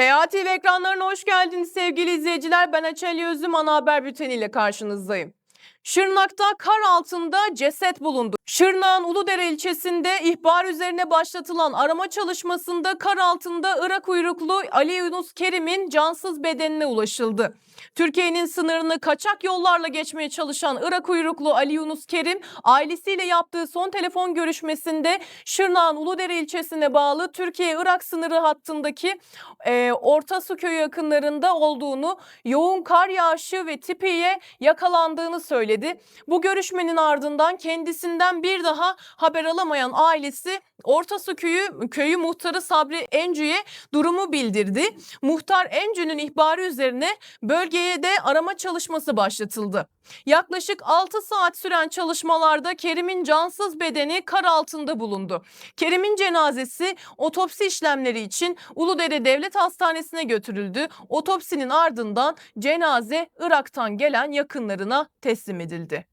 PA ekranlarına hoş geldiniz sevgili izleyiciler. Ben Açeli Özüm ana haber bülteniyle karşınızdayım. Şırnak'ta kar altında ceset bulundu. Şırnak'ın Uludere ilçesinde ihbar üzerine başlatılan arama çalışmasında kar altında Irak uyruklu Ali Yunus Kerim'in cansız bedenine ulaşıldı. Türkiye'nin sınırını kaçak yollarla geçmeye çalışan Irak uyruklu Ali Yunus Kerim ailesiyle yaptığı son telefon görüşmesinde Şırnak'ın Uludere ilçesine bağlı Türkiye-Irak sınırı hattındaki e, Orta Su köyü yakınlarında olduğunu, yoğun kar yağışı ve tipiye yakalandığını söyledi. Bu görüşmenin ardından kendisinden bir daha haber alamayan ailesi Orta Su köyü, köyü muhtarı Sabri Encü'ye durumu bildirdi. Muhtar Encü'nün ihbarı üzerine bölgeye de arama çalışması başlatıldı. Yaklaşık 6 saat süren çalışmalarda Kerim'in cansız bedeni kar altında bulundu. Kerim'in cenazesi otopsi işlemleri için Uludere Devlet Hastanesi'ne götürüldü. Otopsinin ardından cenaze Irak'tan gelen yakınlarına teslim edildi.